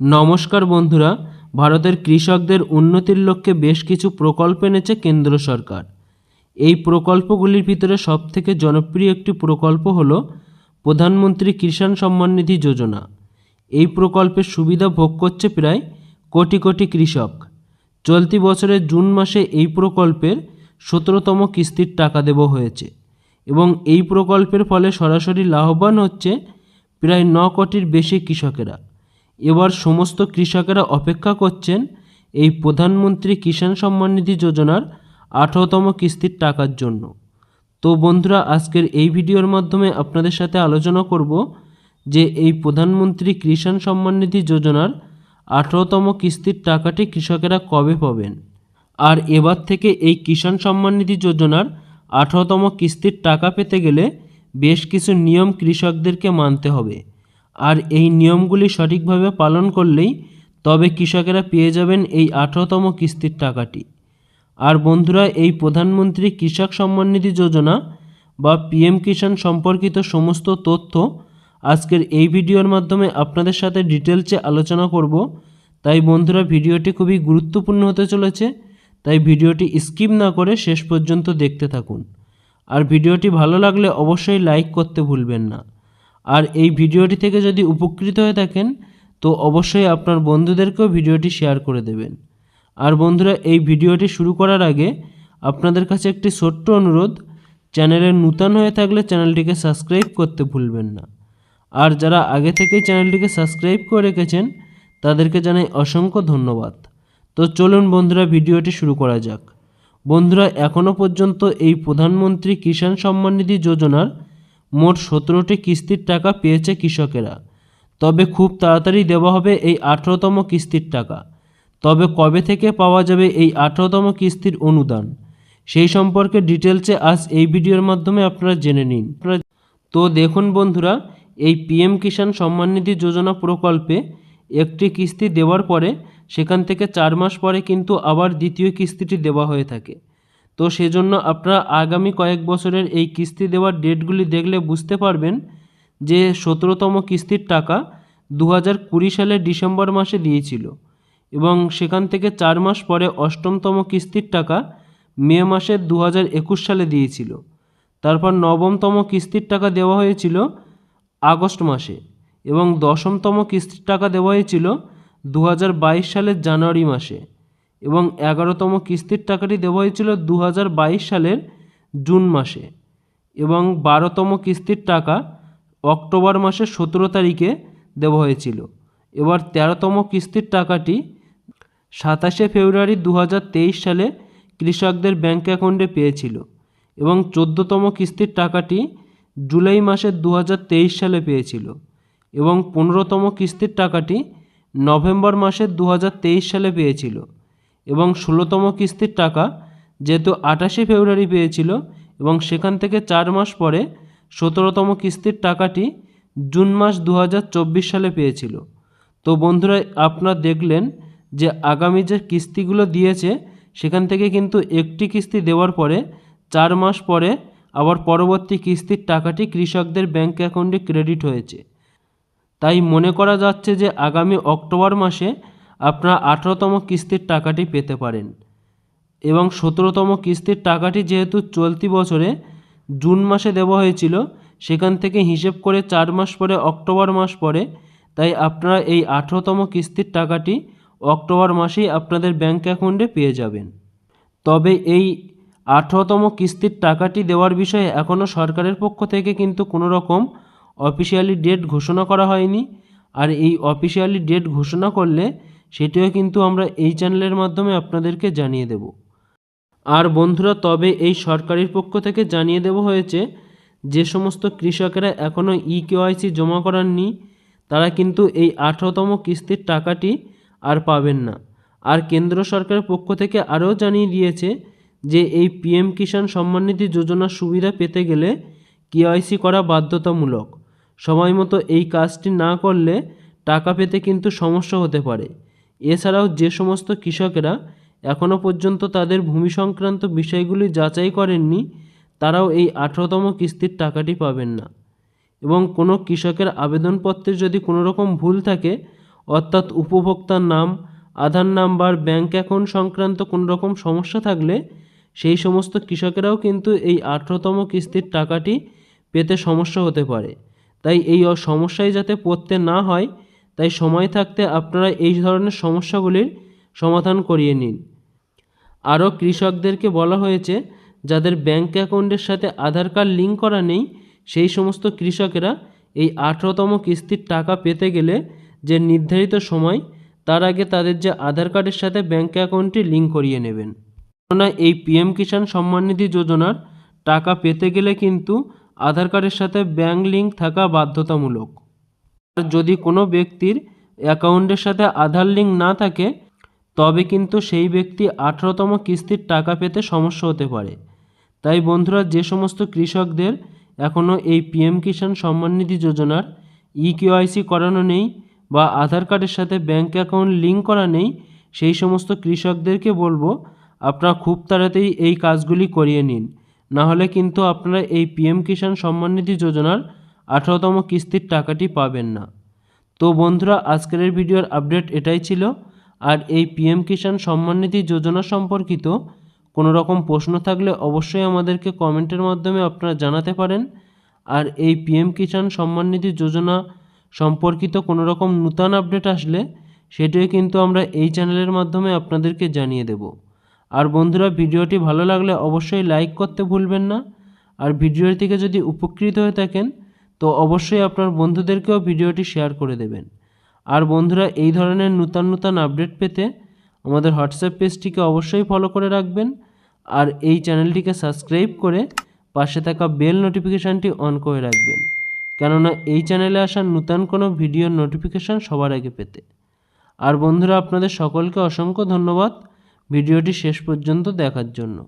নমস্কার বন্ধুরা, ভারতের কৃষকদের উন্নতির লক্ষ্যে বেশ কিছু প্রকল্প এনেছে কেন্দ্র সরকার। এই প্রকল্পগুলির ভিতরে সবথেকে জনপ্রিয় একটি প্রকল্প হল প্রধানমন্ত্রী কিষাণ সম্মান নিধি যোজনা। এই প্রকল্পের সুবিধা ভোগ করছে প্রায় কোটি কোটি কৃষক। চলতি বছরের জুন মাসে এই প্রকল্পের সতেরোতম কিস্তির টাকা দেওয়া হয়েছে এবং এই প্রকল্পের ফলে সরাসরি লাভবান হচ্ছে প্রায় ন কোটির বেশি কৃষকেরা। এবার সমস্ত কৃষকেরা অপেক্ষা করছেন এই প্রধানমন্ত্রী কিষাণ সম্মান নিধি যোজনার আঠারোতম কিস্তির টাকার জন্য। তো বন্ধুরা, আজকের এই ভিডিওর মাধ্যমে আপনাদের সাথে আলোচনা করব যে এই প্রধানমন্ত্রী কিষাণ সম্মান নিধি যোজনার আঠারোতম কিস্তির টাকাটি কৃষকেরা কবে পাবেন? আর এবার থেকে এই কিষাণ সম্মান নিধি যোজনার আঠারোতম কিস্তির টাকা পেতে গেলে বেশ কিছু নিয়ম কৃষকদেরকে মানতে হবে। আর এই নিয়মগুলি সঠিকভাবে পালন করলেই তবে কৃষকেরা পেয়ে যাবেন এই আঠারোতম কিস্তির টাকাটি। আর বন্ধুরা, এই প্রধানমন্ত্রী কৃষক সম্মান নিধি যোজনা বা পিএম কিষাণ সম্পর্কিত সমস্ত তথ্য আজকের এই ভিডিওর মাধ্যমে আপনাদের সাথে ডিটেলসে আলোচনা করব। তাই বন্ধুরা, ভিডিওটি খুবই গুরুত্বপূর্ণ হতে চলেছে, তাই ভিডিওটি স্কিপ না করে শেষ পর্যন্ত দেখতে থাকুন। আর ভিডিওটি ভালো লাগলে অবশ্যই লাইক করতে ভুলবেন না। আর এই ভিডিওটি থেকে যদি উপকৃত হয়ে থাকেন, তো অবশ্যই আপনার বন্ধুদেরকেও ভিডিওটি শেয়ার করে দেবেন। আর বন্ধুরা, এই ভিডিওটি শুরু করার আগে আপনাদের কাছে একটি ছোট্ট অনুরোধ, চ্যানেলে নূতন হয়ে থাকলে চ্যানেলটিকে সাবস্ক্রাইব করতে ভুলবেন না। আর যারা আগে থেকেই চ্যানেলটিকে সাবস্ক্রাইব করে রেখেছেন, তাদেরকে জানাই অসংখ্য ধন্যবাদ। তো চলুন বন্ধুরা, ভিডিওটি শুরু করা যাক। বন্ধুরা এখনও পর্যন্ত এই প্রধানমন্ত্রী কিষাণ সম্মান নিধি যোজনার মোট সতেরোটি কিস্তির টাকা পেয়েছে কৃষকেরা। তবে খুব তাড়াতাড়ি দেওয়া হবে এই আঠেরোতম কিস্তির টাকা। তবে কবে থেকে পাওয়া যাবে এই আঠেরোতম কিস্তির অনুদান? সেই সম্পর্কে ডিটেলসে আজ এই ভিডিওর মাধ্যমে আপনারা জেনে নিন। তো দেখুন বন্ধুরা, এই পিএম কিষাণ সম্মান নিধি যোজনা প্রকল্পে একটি কিস্তি দেওয়ার পরে সেখান থেকে চার মাস পরে কিন্তু আবার দ্বিতীয় কিস্তিটি দেওয়া হয়ে থাকে। তো সেজন্য আপনারা আগামী কয়েক বছরের এই কিস্তি দেওয়ার ডেটগুলি দেখলে বুঝতে পারবেন যে সতেরোতম কিস্তির টাকা দু হাজার কুড়ি সালের ডিসেম্বর মাসে দিয়েছিল এবং সেখান থেকে চার মাস পরে অষ্টমতম কিস্তির টাকা মে মাসের দু হাজার একুশ সালে দিয়েছিল। তারপর নবমতম কিস্তির টাকা দেওয়া হয়েছিল আগস্ট মাসে এবং দশমতম কিস্তির টাকা দেওয়া হয়েছিল দু হাজার বাইশ সালের জানুয়ারি মাসে। এবং এগারোতম কিস্তির টাকাটি দেওয়া হয়েছিল দু হাজার বাইশ সালের জুন মাসে এবং বারোতম কিস্তির টাকা অক্টোবর মাসের সতেরো তারিখে দেওয়া হয়েছিল। এবার তেরোতম কিস্তির টাকাটি সাতাশে ফেব্রুয়ারি দু হাজার তেইশ সালে কৃষকদের ব্যাঙ্ক অ্যাকাউন্টে পেয়েছিল এবং চোদ্দোতম কিস্তির টাকাটি জুলাই মাসের দু হাজার তেইশ সালে পেয়েছিল এবং পনেরোতম কিস্তির টাকাটি নভেম্বর মাসের দু হাজার তেইশ সালে পেয়েছিল। এবং ষোলোতম কিস্তির টাকা যেহেতু আঠাশে ফেব্রুয়ারি পেয়েছিল এবং সেখান থেকে চার মাস পরে সতেরোতম কিস্তির টাকাটি জুন মাস দু হাজার চব্বিশ সালে পেয়েছিল। তো বন্ধুরা, আপনারা দেখলেন যে আগামী যে কিস্তিগুলো দিয়েছে, সেখান থেকে কিন্তু একটি কিস্তি দেওয়ার পরে চার মাস পরে আবার পরবর্তী কিস্তির টাকাটি কৃষকদের ব্যাঙ্ক অ্যাকাউন্টে ক্রেডিট হয়েছে। তাই মনে করা যাচ্ছে যে আগামী অক্টোবর মাসে আপনারা আঠারোতম কিস্তির টাকাটি পেতে পারেন। এবং সতেরোতম কিস্তির টাকাটি যেহেতু চলতি বছরে জুন মাসে দেওয়া হয়েছিল, সেখান থেকে হিসেব করে চার মাস পরে, অক্টোবর মাস পরে, তাই আপনারা এই আঠারোতম কিস্তির টাকাটি অক্টোবর মাসেই আপনাদের ব্যাঙ্ক অ্যাকাউন্টে পেয়ে যাবেন। তবে এই আঠারোতম কিস্তির টাকাটি দেওয়ার বিষয়ে এখনও সরকারের পক্ষ থেকে কিন্তু কোনো রকম অফিসিয়ালি ডেট ঘোষণা করা হয়নি। আর এই অফিসিয়ালি ডেট ঘোষণা করলে সেটিও কিন্তু আমরা এই চ্যানেলের মাধ্যমে আপনাদেরকে জানিয়ে দেব। আর বন্ধুরা, তবে এই সরকারের পক্ষ থেকে জানিয়ে দেওয়া হয়েছে, যে সমস্ত কৃষকেরা এখনও ই কেওয়াইসি জমা করাননি, তারা কিন্তু এই আঠারোতম কিস্তির টাকাটি আর পাবেন না। আর কেন্দ্র সরকারের পক্ষ থেকে আরও জানিয়ে দিয়েছে যে, এই পিএম কিষাণ সম্মাননিধি যোজনার সুবিধা পেতে গেলে কেওয়াইসি করা বাধ্যতামূলক। সময় মতো এই কাজটি না করলে টাকা পেতে কিন্তু সমস্যা হতে পারে। এছাড়াও যে সমস্ত কৃষকেরা এখনও পর্যন্ত তাদের ভূমি সংক্রান্ত বিষয়গুলি যাচাই করেননি, তারাও এই আঠারোতম কিস্তির টাকাটি পাবেন না। এবং কোনো কৃষকের আবেদনপত্রে যদি কোনো রকম ভুল থাকে, অর্থাৎ উপভোক্তার নাম, আধার নাম্বার ব্যাঙ্ক অ্যাকাউন্ট সংক্রান্ত কোনো রকম সমস্যা থাকলে, সেই সমস্ত কৃষকেরাও কিন্তু এই আঠেরোতম কিস্তির টাকাটি পেতে সমস্যা হতে পারে। তাই এই সমস্যায় যাতে পড়তে না হয় তাই সময় থাকতে আপনারা এই ধরনের সমস্যাগুলির সমাধান করিয়ে নিন। আরও কৃষকদেরকে বলা হয়েছে, যাদের ব্যাঙ্ক অ্যাকাউন্টের সাথে আধার কার্ড লিঙ্ক করা নেই, সেই সমস্ত কৃষকেরা এই আঠেরোতম কিস্তির টাকা পেতে গেলে যে নির্ধারিত সময়, তার আগে তাদের যে আধার কার্ডের সাথে ব্যাঙ্ক অ্যাকাউন্টটি লিঙ্ক করিয়ে নেবেন। কেননা এই পিএম কিষাণ সম্মাননিধি যোজনার টাকা পেতে গেলে কিন্তু আধার কার্ডের সাথে ব্যাঙ্ক লিঙ্ক থাকা বাধ্যতামূলক। যদি কোনো ব্যক্তির অ্যাকাউন্টের সাথে আধার লিঙ্ক না থাকে, তবে কিন্তু সেই ব্যক্তি আঠারোতম কিস্তির টাকা পেতে সমস্যা হতে পারে। তাই বন্ধুরা, যে সমস্ত কৃষকদের এখনও এই পিএম কিষাণ সম্মান নিধি যোজনার ই কেওয়াইসি করানো নেই বা আধার কার্ডের সাথে ব্যাঙ্ক অ্যাকাউন্ট লিঙ্ক করা নেই, সেই সমস্ত কৃষকদেরকে বলব, আপনারা খুব তাড়াতাড়ি এই কাজগুলি করিয়ে নিন। না হলে কিন্তু আপনারা এই পিএম কিষাণ সম্মান নিধি যোজনার আঠারোতম কিস্তির টাকাটি পাবেন না। তো বন্ধুরা, আজকের ভিডিওর আপডেট এটাই ছিল। আর এই পিএম কিষাণ সম্মাননিধি যোজনা সম্পর্কিত কোনো রকম প্রশ্ন থাকলে অবশ্যই আমাদেরকে কমেন্টের মাধ্যমে আপনারা জানাতে পারেন। আর এই পিএম কিষাণ সম্মান নিধি যোজনা সম্পর্কিত কোনো রকম নূতন আপডেট আসলে সেটিও কিন্তু আমরা এই চ্যানেলের মাধ্যমে আপনাদেরকে জানিয়ে দেব। আর বন্ধুরা, ভিডিওটি ভালো লাগলে অবশ্যই লাইক করতে ভুলবেন না। আর ভিডিওর থেকে যদি উপকৃত হয়ে থাকেন তো অবশ্যই আপনার বন্ধুদেরকেও ভিডিওটি শেয়ার করে দেবেন। আর বন্ধুরা, এই ধরনের নূতন নূতন আপডেট পেতে আমাদের হোয়াটসঅ্যাপ পেজটিকে অবশ্যই ফলো করে রাখবেন। আর এই চ্যানেলটিকে সাবস্ক্রাইব করে পাশে থাকা বেল নোটিফিকেশানটি অন করে রাখবেন। কেননা, এই চ্যানেলে আসা নূতন কোনো ভিডিওর নোটিফিকেশান সবার আগে পেতে। আর বন্ধুরা, আপনাদের সকলকে অসংখ্য ধন্যবাদ ভিডিওটি শেষ পর্যন্ত দেখার জন্য।